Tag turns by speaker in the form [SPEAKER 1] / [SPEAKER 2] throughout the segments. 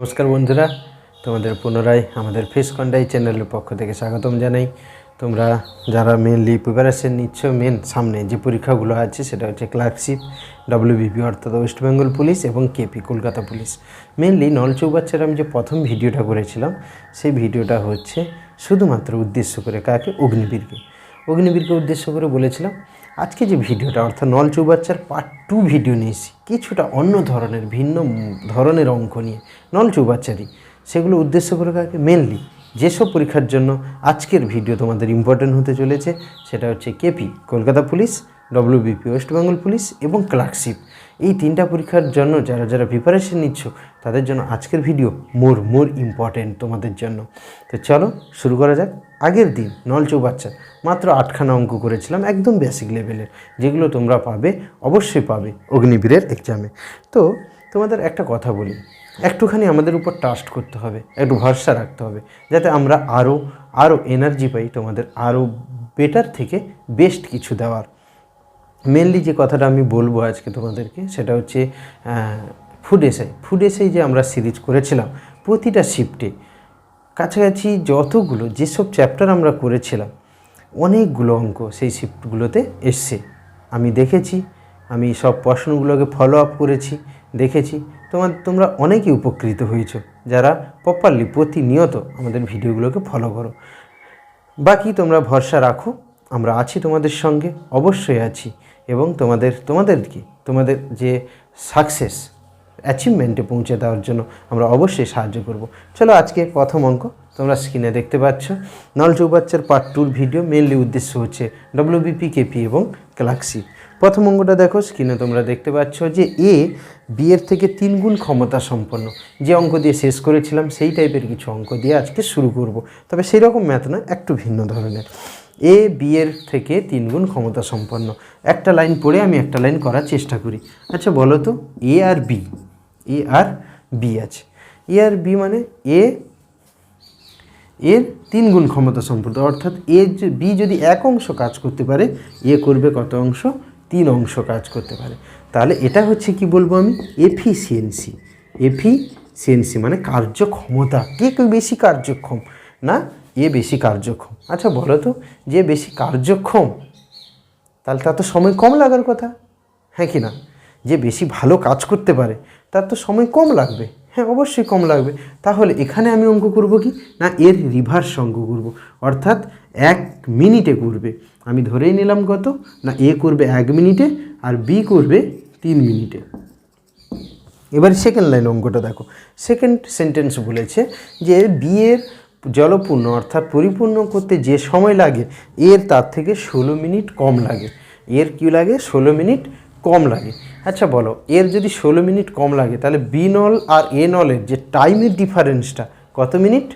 [SPEAKER 1] নমস্কার বন্ধুরা, তোমাদের পুনরায় আমাদের ফেস কন্ডাই চ্যানেলের পক্ষ থেকে স্বাগতম জানাই। তোমরা যারা মেনলি প্রিপারেশন নিচ্ছ মেন সামনে যে পরীক্ষাগুলো আছে, সেটা হচ্ছে ক্লার্কশিপ ডব্লিউবিপি অর্থাৎ ওয়েস্ট বেঙ্গল পুলিশ এবং কেপি কলকাতা পুলিশ মেনলি নলচৌবাচ্চার আমি যে প্রথম ভিডিওটা করেছিলাম, সেই ভিডিওটা হচ্ছে শুধুমাত্র উদ্দেশ্য করে কাকে? অগ্নিবীরকে। অগ্নিবীরকে উদ্দেশ্য করে বলেছিলাম আজকে যে ভিডিওটা, অর্থাৎ নল চৌবাচ্চার পার্ট টু ভিডিও নিয়েছি কিছুটা অন্য ধরনের, ভিন্ন ধরনের অঙ্ক নিয়ে, নল চৌবাচ্চারই, সেগুলো উদ্দেশ্য করে কাকে? মেনলি যেসব পরীক্ষার জন্য আজকের ভিডিও তোমাদের ইম্পর্টেন্ট হতে চলেছে, সেটা হচ্ছে KP Kolkata police WBP West Bengal police এবং ক্লার্কশিপ এই তিনটা পরীক্ষার জন্য যারা যারা প্রিপারেশন নিচ্ছ, তাদের জন্য আজকের ভিডিও মোর মোর ইম্পর্টেন্ট তোমাদের জন্য। তো চলো, শুরু করা যাক। আগের দিন, নল চৌবাচ্চা, মাত্র আটখানা অঙ্ক করেছিলাম, একদম বেসিক লেভেলের যেগুলো তোমরা পাবে, অবশ্যই পাবে অগ্নিবীরের এক্সামে তো, তোমাদের একটা কথা বলি। একটুখানি আমাদের উপর ট্রাস্ট করতে হবে, একটু ভরসা রাখতে হবে, যাতে আমরা আরও আরও এনার্জি পাই তোমাদের আরও বেটার থেকে বেস্ট কিছু দেওয়ার। মেনলি যে কথাটা আমি বলব আজকে তোমাদেরকে, সেটা হচ্ছে ফুড এসআই ফুড এসআই যে আমরা সিরিজ করেছিলাম, প্রতিটা শিফটে কাছাকাছি যতগুলো, যেসব চ্যাপ্টার আমরা করেছিলাম, অনেকগুলো অঙ্ক সেই শিফটগুলোতে এসছে। আমি দেখেছি, আমি সব প্রশ্নগুলোকে ফলো আপ করেছি, দেখেছি। তোমার, তোমরা অনেকেই উপকৃত হয়েছো, যারা প্রপারলি প্রতিনিয়ত আমাদের ভিডিওগুলোকে ফলো করো। বাকি তোমরা ভরসা রাখো, আমরা আছি তোমাদের সঙ্গে, অবশ্যই আছি। এবং তোমাদের তোমাদের কি? তোমাদের যে সাকসেস অ্যাচিভমেন্টে পৌঁছে দেওয়ার জন্য আমরা অবশ্যই সাহায্য করব। চলো আজকে প্রথম অঙ্ক, তোমরা স্ক্রিনে দেখতে পাচ্ছ। নল চৌবাচ্চার পার্ট টুর ভিডিও মেনলি উদ্দেশ্য হচ্ছে ডব্লিউবিপি কেপি এবং ক্লাক্সি প্রথম অঙ্কটা দেখো স্ক্রিনে তোমরা দেখতে পাচ্ছ যে এ বি এর থেকে তিন গুণ ক্ষমতা সম্পন্ন। যে অঙ্ক দিয়ে শেষ করেছিলাম, সেই টাইপের কিছু অঙ্ক দিয়ে আজকে শুরু করব। তবে সেই রকম ম্যাথ না একটু ভিন্ন ধরনের। এ বি এর থেকে তিন গুণ ক্ষমতা সম্পন্ন। একটা লাইন পড়ে আমি একটা লাইন করার চেষ্টা করি। আচ্ছা বলো তো এ আর বি এ আর বি আছে। এ আর বি মানে এ এর তিন গুণ ক্ষমতা সম্পন্ন। অর্থাৎ এ বি যদি এক অংশ কাজ করতে পারে এ করবে কত অংশ? তিন অংশ কাজ করতে পারে। তাহলে এটা হচ্ছে কি বলব আমি? এফিসিয়েন্সি এফিসিয়েন্সি মানে কার্যক্ষমতা। কে কে বেশি কার্যক্ষম? না? এ বেশি কার্যক্ষম। আচ্ছা বলো তো, যে বেশি কার্যক্ষম, তাহলে তার তো সময় কম লাগার কথা। হ্যাঁ কি না? যে বেশি ভালো কাজ করতে পারে, তার তো সময় কম লাগবে। হ্যাঁ অবশ্যই কম লাগবে। তাহলে এখানে আমি অঙ্ক করব কি? না, এর রিভার্স অঙ্ক করব। অর্থাৎ এক মিনিটে করবে। আমি ধরেই নিলাম কত? না, এ করবে এক মিনিটে আর বি করবে তিন মিনিটে। এবার সেকেন্ড লাইন অঙ্কটা দেখো। সেকেন্ড সেন্টেন্স বলেছে যে বিয়ের জলপূর্ণ অর্থাৎ পরিপূর্ণ করতে যে সময় লাগে, এর তার থেকে ষোলো মিনিট কম লাগে। এর কী লাগে? ষোলো মিনিট কম লাগে। আচ্ছা বলো, এর যদি ষোলো মিনিট কম লাগে, তাহলে বি নল আর এ নলের যে টাইমের ডিফারেন্সটা কত মিনিট?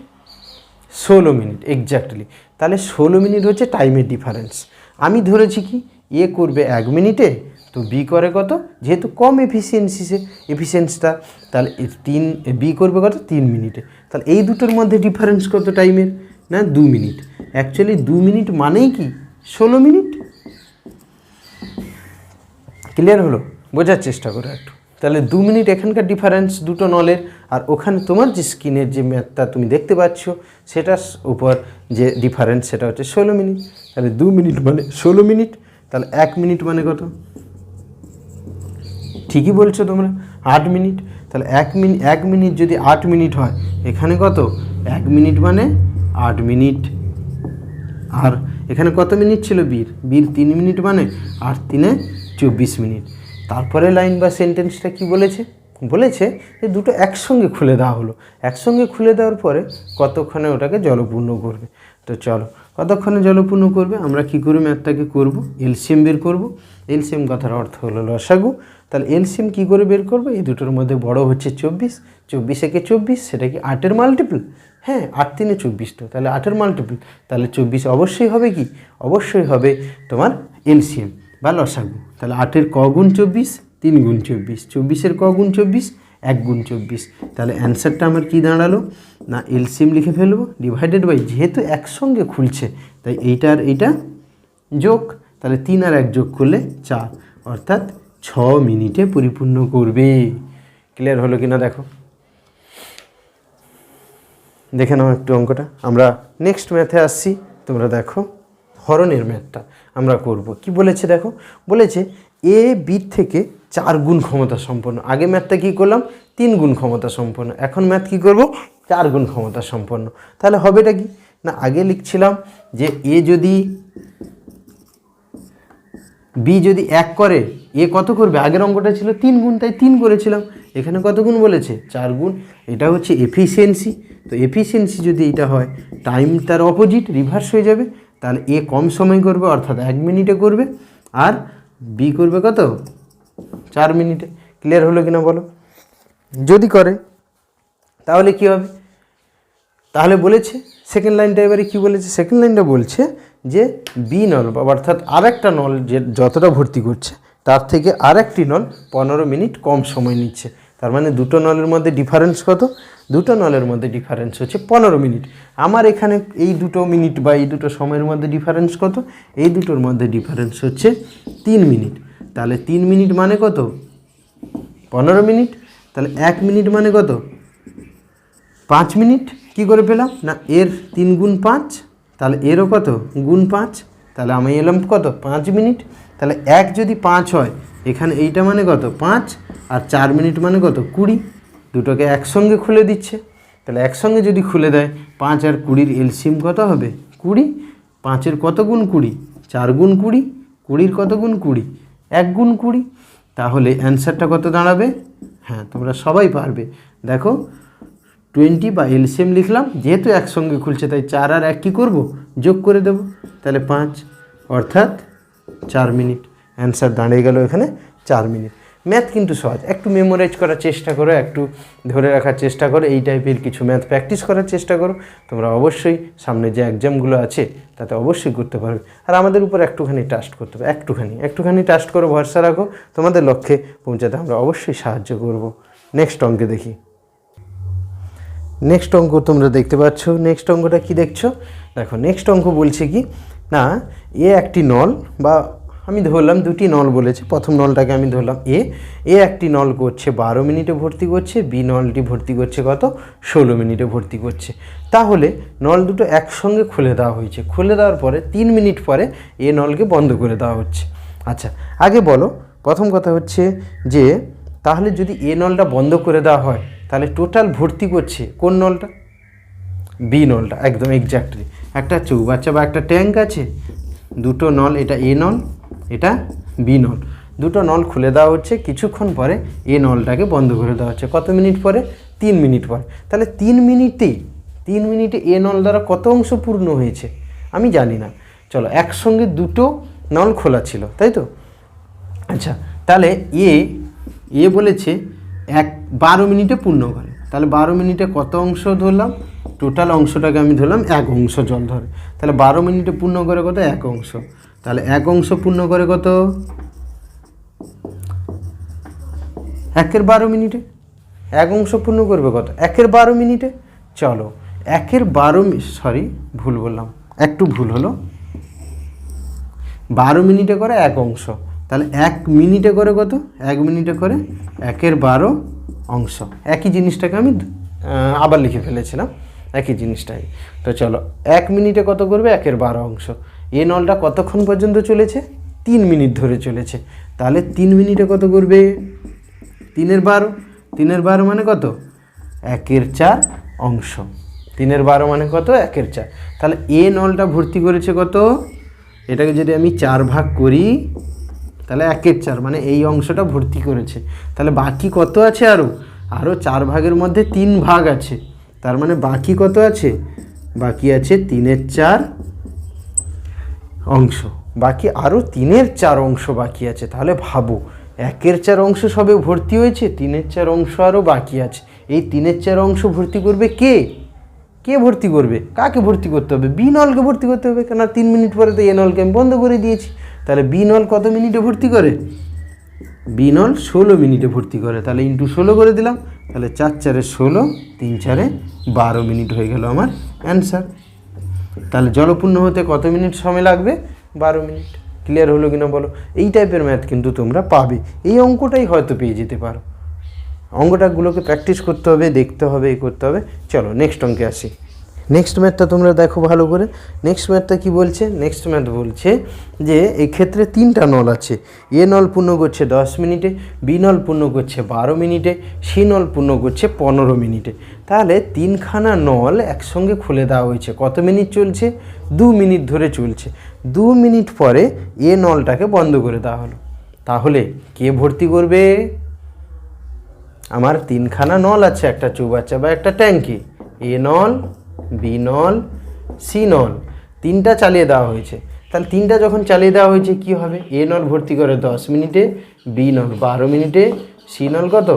[SPEAKER 1] ষোলো মিনিট এক্স্যাক্টলি তাহলে ষোলো মিনিট হচ্ছে টাইমের ডিফারেন্স। আমি ধরেছি কি, এ করবে এক মিনিটে তো বি করে কত? যেহেতু কম এফিসিয়েন্সিসে এফিসিয়েন্সটা তাহলে তিন বি করবে কত? তিন মিনিটে তাহলে এই দুটোর মধ্যে ডিফারেন্স কত টাইমের না, দু মিনিট অ্যাকচুয়ালি দু মিনিট মানেই কি? ষোলো মিনিট ক্লিয়ার হলো? বোঝার চেষ্টা করো একটু। তাহলে দু মিনিট এখানকার ডিফারেন্স দুটো নলের, আর ওখানে তোমার যে স্ক্রিনের যে ম্যাথটা তুমি দেখতে পাচ্ছ, সেটার উপর যে ডিফারেন্স সেটা হচ্ছে ষোলো মিনিট তাহলে দু মিনিট মানে ষোলো মিনিট তাহলে এক মিনিট মানে কত? ঠিকই বলছো তোমরা। আট মিনিট? তাহলে এক মিনিট এক মিনিট যদি আট মিনিট হয়, এখানে কত? এক মিনিট মানে আট মিনিট। আর এখানে কত মিনিট ছিল বীর? বীর তিন মিনিট মানে আর তিনে চব্বিশ মিনিট। তারপরে লাইন বা সেন্টেন্সটা কি বলেছে? বলেছে যে দুটো একসঙ্গে খুলে দেওয়া হলো। একসঙ্গে খুলে দেওয়ার পরে কতক্ষণে ওটাকে জলপূর্ণ করবে? তো চলো, কতক্ষণে জলপূর্ণ করবে? আমরা কি করে? ম্যাথটাকে করব, এলসিএম বের করব। এলসিএম কথার অর্থ হলো লসাগু তাহলে এলসিএম কী করে বের করব? এই দুটোর মধ্যে বড় হচ্ছে চব্বিশ চব্বিশ একে চব্বিশ সেটা কি আটের মাল্টিপল হ্যাঁ আট তিনে চব্বিশ তো, তাহলে আটের মাল্টিপল তাহলে চব্বিশ অবশ্যই হবে কি? অবশ্যই হবে তোমার এলসিএম বা লসাগু তাহলে আটের ক গুণ চব্বিশ, তিন গুণ চব্বিশ। চব্বিশের ক গুণ চব্বিশ, এক গুণ চব্বিশ। তাহলে অ্যান্সারটা আমার কি দাঁড়াল? না এলসিএম লিখে ফেলব। ডিভাইডেড বাই যেহেতু একসঙ্গে খুলছে, তাই এইটা আর এইটা যোগ, তাহলে তিন আর এক যোগ করলে চার। অর্থাৎ ছ মিনিটে পরিপূর্ণ করবে। ক্লিয়ার হলো কিনা দেখো। দেখে নাও একটু অঙ্কটা। আমরা নেক্সট ম্যাথে আসছি। তোমরা দেখো হরণের ম্যাথটা আমরা করব। কি বলেছে দেখো? বলেছে এ বি থেকে চার গুণ ক্ষমতা সম্পন্ন। আগে ম্যাথটা কী করলাম? তিন গুণ ক্ষমতা সম্পন্ন। এখন ম্যাথ কী করব? চার গুণ ক্ষমতা সম্পন্ন। তাহলে হবেটা কি? না, আগে লিখছিলাম যে এ যদি বি যদি এক করে, এ কত করবে? আগের অঙ্কটা ছিল তিন গুণ, তাই তিন করেছিলাম। এখানে কত গুণ বলেছে? চার গুণ। এটা হচ্ছে এফিসিয়েন্সি তো এফিসিয়েন্সি যদি এটা হয় টাইম তার অপোজিট রিভার্স হয়ে যাবে। তাহলে এ কম সময় করবে, অর্থাৎ এক মিনিটে করবে। আর বি করবে কত? চার মিনিটে। ক্লিয়ার হলো কিনা বলো? যদি করে, তাহলে কি হবে? তাহলে বলেছে সেকেন্ড লাইনটা এবারে কি বলেছে? সেকেন্ড লাইনটা বলছে যে বি নল অর্থাৎ আর একটা নল যে যতটা ভর্তি করছে, তার থেকে আর একটি নল পনেরো মিনিট কম সময় নিচ্ছে। তার মানে দুটো নলের মধ্যে ডিফারেন্স কত? দুটো নলের মধ্যে ডিফারেন্স হচ্ছে পনেরো মিনিট। আমার এখানে এই দুটো মিনিট বা এই দুটো সময়ের মধ্যে ডিফারেন্স কত? এই দুটোর মধ্যে ডিফারেন্স হচ্ছে তিন মিনিট। তাহলে তিন মিনিট মানে কত? পনেরো মিনিট। তাহলে এক মিনিট মানে কত? পাঁচ মিনিট। কি করে পেলাম? না, এর তিন গুণ পাঁচ তাহলে এরও কত? গুণ পাঁচ। তাহলে আমি এলাম কত? পাঁচ মিনিট। তাহলে এক যদি পাঁচ হয়, এখানে এইটা মানে কত? পাঁচ। আর চার মিনিট মানে কত? কুড়ি। দুটোকে একসঙ্গে খুলে দিচ্ছে। তাহলে একসঙ্গে যদি খুলে দেয়, পাঁচ আর কুড়ির এলসিএম কত হবে? কুড়ি। পাঁচের কত গুণ কুড়ি? চার গুণ কুড়ি। কুড়ির কত গুণ কুড়ি? এক গুণ কুড়ি। তাহলে অ্যান্সারটা কত দাঁড়াবে? হ্যাঁ তোমরা সবাই পারবে। দেখো টোয়েন্টি বা এলসিএম লিখলাম, যেহেতু একসঙ্গে খুলছে, তাই চার আর এক কী করব? যোগ করে দেব। তাহলে পাঁচ, অর্থাৎ চার মিনিট। অ্যান্সার দাঁড়িয়ে গেল এখানে চার মিনিট। ম্যাথ কিন্তু সহজ। একটু মেমোরাইজ করার চেষ্টা করো, একটু ধরে রাখার চেষ্টা করো, এই টাইপের কিছু ম্যাথ প্র্যাকটিস করার চেষ্টা করো। তোমরা অবশ্যই সামনে যে এক্সামগুলো আছে, তাতে অবশ্যই করতে পারবে। আর আমাদের উপর একটুখানি টাস্ট করতে হবে, একটুখানি একটুখানি টাস্ট করো, ভরসা রাখো। তোমাদের লক্ষ্যে পৌঁছাতে আমরা অবশ্যই সাহায্য করব। নেক্সট অঙ্কে দেখি। নেক্সট অঙ্ক তোমরা দেখতে পাচ্ছ। নেক্সট অঙ্কটা কি দেখছ? দেখো নেক্সট অঙ্ক বলছে কি, না এ একটি নল বা আমি ধরলাম দুটি নল বলেছে। প্রথম নলটাকে আমি ধরলাম এ এ একটি নল করছে বারো মিনিটে ভর্তি করছে বি নলটি ভর্তি করছে কত? ষোলো মিনিটে ভর্তি করছে। তাহলে নল দুটো একসঙ্গে খুলে দেওয়া হয়েছে। খুলে দেওয়ার পরে তিন মিনিট পরে এ নলকে বন্ধ করে দেওয়া হচ্ছে। আচ্ছা আগে বলো, প্রথম কথা হচ্ছে যে, তাহলে যদি এ নলটা বন্ধ করে দেওয়া হয় তাহলে টোটাল ভর্তি করছে কোন নলটা? বি নলটা, একদম এক্স্যাক্টলি একটা চৌবাচ্চা বা একটা ট্যাঙ্ক আছে, দুটো নল, এটা এ নল, এটা বি নল। দুটো নল খুলে দেওয়া হচ্ছে, কিছুক্ষণ পরে এ নলটাকে বন্ধ করে দেওয়া হচ্ছে। কত মিনিট পরে? তিন মিনিট পরে। তাহলে তিন মিনিটেই তিন মিনিটে এ নল দ্বারা কত অংশ পূর্ণ হয়েছে? আমি জানি না। চলো, একসঙ্গে দুটো নল খোলা ছিল, তাই তো? আচ্ছা তাহলে এ এ বলেছে এক বারো মিনিটে পূর্ণ করে। তাহলে বারো মিনিটে কত অংশ ধরলাম? টোটাল অংশটাকে আমি ধরলাম এক অংশ জল ধরে। তাহলে বারো মিনিটে পূর্ণ করে কত? এক অংশ। তাহলে এক অংশ পূর্ণ করে কত? একের বারো মিনিটে। এক অংশ পূর্ণ করবে কত? একের বারো মিনিটে। চলো, একের বারো সরি ভুল বললাম। একটু ভুল হলো। বারো মিনিটে করে এক অংশ। তাহলে এক মিনিটে করে কত? এক মিনিটে করে একের বারো অংশ। একই জিনিসটাকে আমি আবার লিখে ফেলেছিলাম। একই জিনিসটাই। তো চলো, এক মিনিটে কত করবে? একের বারো অংশ। এ নলটা কতক্ষণ পর্যন্ত চলেছে? তিন মিনিট ধরে চলেছে। তাহলে তিন মিনিটে কত করবে? তিনের বারো। তিনের বারো মানে কত? একের চার অংশ। তিনের বারো মানে কত? একের চার। তাহলে এ নলটা ভর্তি করেছে কত? এটাকে যদি আমি চার ভাগ করি তাহলে একের চার মানে এই অংশটা ভর্তি করেছে। তাহলে বাকি কত আছে আরও আরও চার ভাগের মধ্যে তিন ভাগ আছে। তার মানে বাকি কত আছে? বাকি আছে তিনের চার অংশ। বাকি আরও তিনের চার অংশ বাকি আছে। তাহলে ভাবো, একের চার অংশ সবে ভর্তি হয়েছে, তিনের চার অংশ আরও বাকি আছে। এই তিনের চার অংশ ভর্তি করবে কে? কে ভর্তি করবে? কাকে ভর্তি করতে হবে? বি নলকে ভর্তি করতে হবে। কেন তিন মিনিট পরে তো এ নলকে আমি বন্ধ করে দিয়েছি। তাহলে বি নল কত মিনিটে ভর্তি করে? বি নল ষোলো মিনিটে ভর্তি করে। তাহলে ইন্টু ষোলো করে দিলাম। তাহলে চার চারে ষোলো, তিন চারে বারো মিনিট হয়ে গেল আমার অ্যান্সার। তাহলে জলপূর্ণ হতে কত মিনিট সময় লাগবে? বারো মিনিট। ক্লিয়ার হলো কিনা বলো? এই টাইপের ম্যাথ কিন্তু তোমরা পাবে। এই অঙ্কটাই হয়তো পেয়ে যেতে পারো। অঙ্কটাগুলোকে প্র্যাকটিস করতে হবে, দেখতে হবে এই করতে হবে। চলো নেক্সট অঙ্কে আসি। নেক্সট ম্যাথটা তোমরা দেখো ভালো করে। নেক্সট ম্যাথটা কি বলছে? নেক্সট ম্যাথ বলছে যে এই ক্ষেত্রে তিনটা নল আছে। এ নল পূর্ণ করছে দশ মিনিটে, বি নল পূর্ণ করছে বারো মিনিটে, সি নল পূর্ণ করছে পনেরো মিনিটে। তাহলে তিনখানা নল একসঙ্গে খুলে দেওয়া হয়েছে। কত মিনিট চলছে? দু মিনিট ধরে চলছে। দু মিনিট পরে এ নলটাকে বন্ধ করে দেওয়া হলো। তাহলে কে ভর্তি করবে? আমার তিনখানা নল আছে, একটা চৌবাচ্চা বা একটা ট্যাঙ্কি এ নল বি নল সি তিনটা চালিয়ে দেওয়া হয়েছে। তাহলে তিনটা যখন চালিয়ে দেওয়া হয়েছে, কি হবে? এ নল ভর্তি করে দশ মিনিটে বি নল বারো মিনিটে সি নল কত?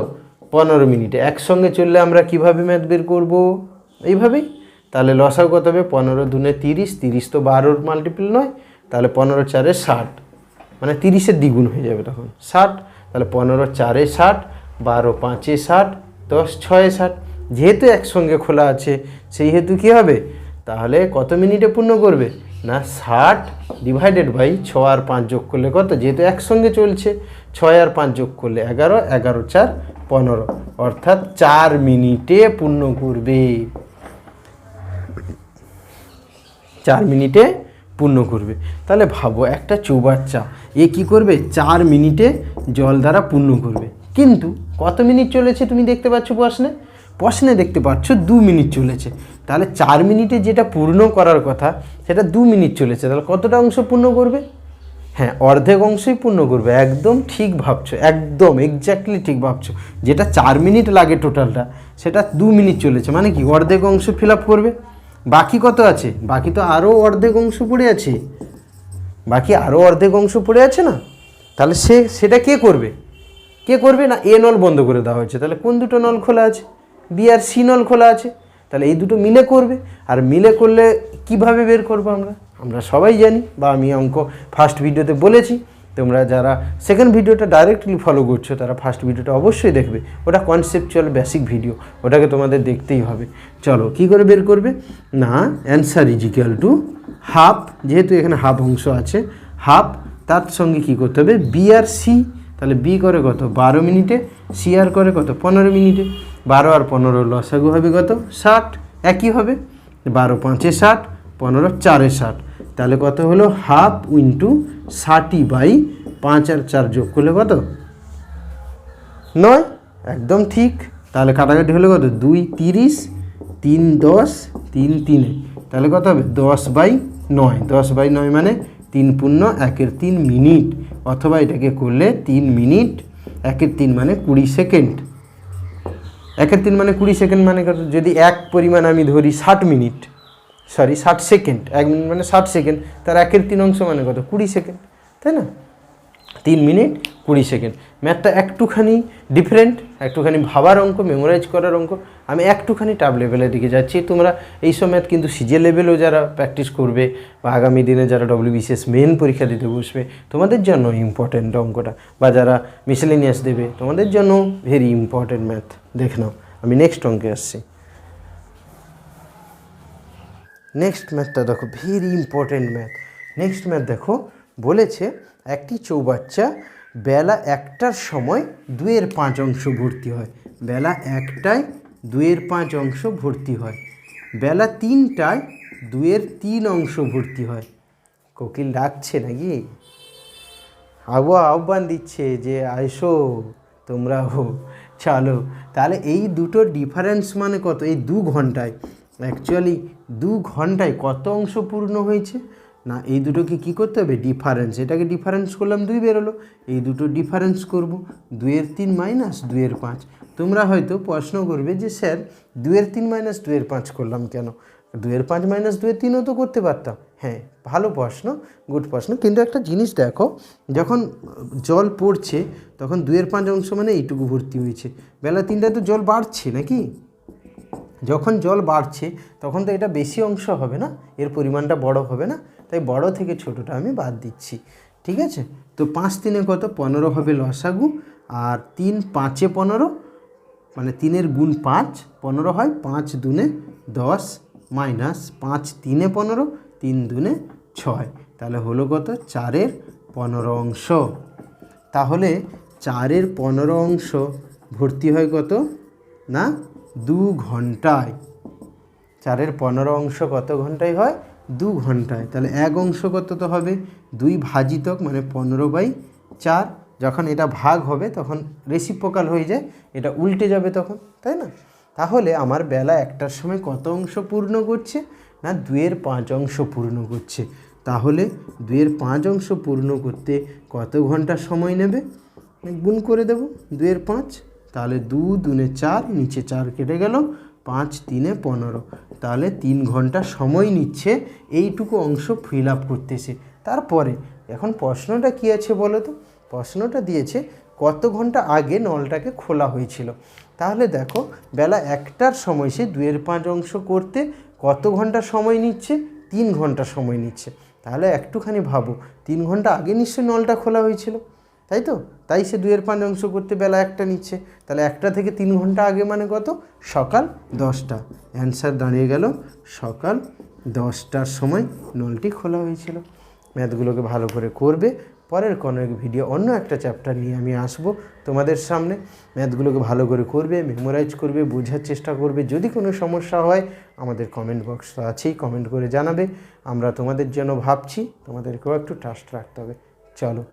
[SPEAKER 1] পনেরো মিনিটে। একসঙ্গে চললে আমরা কীভাবে ম্যাথ বের করব? এইভাবেই। তাহলে লসাও কত হবে? পনেরো দুনে তিরিশ তিরিশ তো বারোর মাল্টিপল নয়, তাহলে পনেরো চারে ষাট। মানে তিরিশের দ্বিগুণ হয়ে যাবে তখন, ষাট। তাহলে পনেরো চারে ষাট, বারো পাঁচে ষাট, দশ ছয়ে ষাট। যেহেতু একসঙ্গে খোলা আছে সেই হেতু কী হবে? তাহলে কত মিনিটে পূর্ণ করবে? না, ষাট ডিভাইডেড বাই ছ আর পাঁচ যোগ করলে কত? যেহেতু একসঙ্গে চলছে, ছয় আর পাঁচ যোগ করলে এগারো এগারো চার পনেরো। অর্থাৎ চার মিনিটে পূর্ণ করবে। চার মিনিটে পূর্ণ করবে। তাহলে ভাবো, একটা চৌবাচ্চা, এ কি করবে? চার মিনিটে জল দ্বারা পূর্ণ করবে। কিন্তু কত মিনিট চলেছে তুমি দেখতে পাচ্ছ প্রশ্নে? প্রশ্নে দেখতে পাচ্ছ দু মিনিট চলেছে। তাহলে চার মিনিটে যেটা পূর্ণ করার কথা, সেটা দু মিনিট চলেছে। তাহলে কতটা অংশ পূর্ণ করবে? হ্যাঁ অর্ধেক অংশই পূর্ণ করবে। একদম ঠিক ভাবছ, একদম এক্স্যাক্টলি ঠিক ভাবছ। যেটা চার মিনিট লাগে টোটালটা সেটা দু মিনিট চলেছে। মানে কি, অর্ধেক অংশ ফিল আপ করবে? বাকি কত আছে? বাকি তো আরও অর্ধেক অংশ পড়ে আছে। বাকি আরও অর্ধেক অংশ পড়ে আছে না? তাহলে সে, সেটা কে করবে? কে করবে না? এ নল বন্ধ করে দেওয়া হয়েছে। তাহলে কোন দুটো নল খোলা আছে? বি আর সি নল খোলা আছে, তাহলে এই দুটো মিলে করবে। আর মিলে করলে কীভাবে বের করব আমরা? আমরা সবাই জানি, বা আমি অঙ্ক ফার্স্ট ভিডিওতে বলেছি, তোমরা যারা সেকেন্ড ভিডিওটা ডাইরেক্টলি ফলো করছ, তারা ফার্স্ট ভিডিওটা অবশ্যই দেখবে। ওটা কনসেপচুয়াল বেসিক ভিডিও ওটাকে তোমাদের দেখতেই হবে। চলো, কি করে বের করবে? না answer is equal to half যেহেতু এখানে হাফ অংশ আছে হাফ তার সঙ্গে কি করতে হবে? বি আর সি তাহলে বি করে কত? বারো মিনিটে সি আর করে কত? পনেরো মিনিটে। বারো আর পনেরো লসাগু হবে কত? ষাট। একই হবে। বারো পাঁচে ষাট, পনেরো চারে ষাট। তাহলে কত হলো? হাফ ইন্টু ষাটই বাই পাঁচ আর চার যোগ করলে কত? নয়। একদম ঠিক। তাহলে কাটাকাটি হলে কত? দুই তিরিশ, তিন দশ, তিন তিনে। তাহলে কত হবে? দশ বাই নয়। দশ বাই নয় মানে তিন পূর্ণ একের তিন মিনিট। অথবা এটাকে করলে তিন মিনিট, একের তিন মানে কুড়ি সেকেন্ড। একের তিন মানে কুড়ি, সেকেন্ড মানে কত? যদি এক পরিমাণ আমি ধরি ষাট মিনিট সরি ষাট সেকেন্ড, এক মিনিট মানে ষাট সেকেন্ড, তার একের তিন অংশ মানে কত? কুড়ি সেকেন্ড, তাই না? তিন মিনিট কুড়ি সেকেন্ড। ম্যাথটা একটুখানি ডিফারেন্ট একটুখানি ভাবার অঙ্ক মেমোরাইজ করার অঙ্ক। আমি একটুখানি টাপ লেভেলের দিকে যাচ্ছি। তোমরা এই সব ম্যাথ কিন্তু সিজে লেভেলেও যারা প্র্যাকটিস করবে বা আগামী দিনে যারা ডব্লিউবিসিএস মেন পরীক্ষা দিতে বসবে, তোমাদের জন্য ইম্পর্টেন্ট অঙ্কটা। বা যারা মিসেলিনিয়াস দেবে, তোমাদের জন্য ভেরি ইম্পর্টেন্ট ম্যাথ দেখ নাও, আমি নেক্সট অঙ্কে আসছি। নেক্সট ম্যাথটা দেখো very important math next math দেখো বলেছে, একটি চৌবাচ্চা বেলা একটার সময় দুয়ের পাঁচ অংশ ভর্তি হয়। বেলা একটায় দুয়ের পাঁচ অংশ ভর্তি হয়। বেলা তিনটায় দুয়ের তিন অংশ ভর্তি হয়। কোকিল ডাকছে নাকি? আবহাওয়া আহ্বান দিচ্ছে যে, আইসো, তোমরা হো, চলো। তাহলে এই দুটো ডিফারেন্স মানে কত? এই দু ঘন্টায়। অ্যাকচুয়ালি দু ঘন্টায় কত অংশ পূর্ণ হয়েছে? না, এই দুটোকে কি করতে হবে? ডিফারেন্স এটাকে ডিফারেন্স করলাম, দুই বেরোলো। এই দুটো ডিফারেন্স করব দুয়ের তিন মাইনাস দুয়ের পাঁচ। তোমরা হয়তো প্রশ্ন করবে যে, স্যার দুয়ের তিন মাইনাস দুয়ের পাঁচ করলাম কেন? দুয়ের পাঁচ মাইনাস দুয়ের তিনও তো করতে পারতাম। হ্যাঁ ভালো প্রশ্ন গুড প্রশ্ন। কিন্তু একটা জিনিস দেখো, যখন জল পড়ছে, তখন দুয়ের পাঁচ অংশ মানে এইটুকু ভর্তি হয়েছে। বেলা তিনটায় তো জল বাড়ছে নাকি? যখন জল বাড়ছে, তখন তো এটা বেশি অংশ হবে না, এর পরিমাণটা বড় হবে না। তাই বড় থেকে ছোটোটা আমি বাদ দিচ্ছি, ঠিক আছে? তো পাঁচ তিনে কত? পনেরো হবে লসাগু, আর তিন পাঁচে পনেরো মানে তিনের গুণ পাঁচ, পনেরো হয় পাঁচ দুনে দশ মাইনাস পাঁচ তিনে পনেরো, তিন দুনে ছয়, তাহলে হলো কত? চারের পনেরো অংশ। তাহলে চারের পনেরো অংশ ভর্তি হয় কত? না, দু ঘন্টায়। চারের পনেরো অংশ কত ঘন্টায় হয়? দু ঘন্টায়। তাহলে এক অংশ কত তো হবে? দুই ভাজিতক মানে পনেরো বাই চার। যখন এটা ভাগ হবে, তখন রেসিপ্রোকাল হয়ে যায়। এটা উল্টে যাবে তখন, তাই না? তাহলে আমার বেলা একটার সময় কত অংশ পূর্ণ করছে না দুয়ের পাঁচ অংশ পূর্ণ করছে? তাহলে দুয়ের পাঁচ অংশ পূর্ণ করতে কত ঘণ্টা সময় নেবে? গুণ করে দেব দুয়ের পাঁচ। তাহলে দু দুনে চার, নিচে চার কেটে গেল। পাঁচ, তিনে পনেরো। তাহলে তিন ঘণ্টা সময় নিচ্ছে এইটুকু অংশ ফিল আপ করতেছে। তারপরে, এখন প্রশ্নটা কী আছে বলো তো? প্রশ্নটা দিয়েছে কত ঘণ্টা আগে নলটাকে খোলা হয়েছিল? তাহলে দেখো, বেলা একটার সময় সে দুয়ের পাঁচ অংশ করতে কত ঘণ্টা সময় নিচ্ছে? তিন ঘণ্টা সময় নিচ্ছে। তাহলে একটুখানি ভাবো, তিন ঘণ্টা আগে নিশ্চয়ই নলটা খোলা হয়েছিল? তাই তো? তাই সে দুয়ের পাঁচ অংশ করতে বেলা একটা নিচ্ছে। তাহলে একটা থেকে তিন ঘণ্টা আগে মানে কত? সকাল দশটা। অ্যান্সার দাঁড়িয়ে গেল, সকাল দশটার সময় নলটি খোলা হয়েছিল। ম্যাথগুলোকে ভালো করে করবে। পরের কোনো এক ভিডিও অন্য একটা চ্যাপ্টার নিয়ে আমি আসব তোমাদের সামনে। ম্যাথগুলোকে ভালো করে করবে মেমোরাইজ করবে, বোঝার চেষ্টা করবে। যদি কোনো সমস্যা হয়, আমাদের কমেন্ট বক্স তো আছেই কমেন্ট করে জানাবে। আমরা তোমাদের জন্য ভাবছি, তোমাদেরকেও একটু ট্রাস্ট রাখতে হবে। চলো।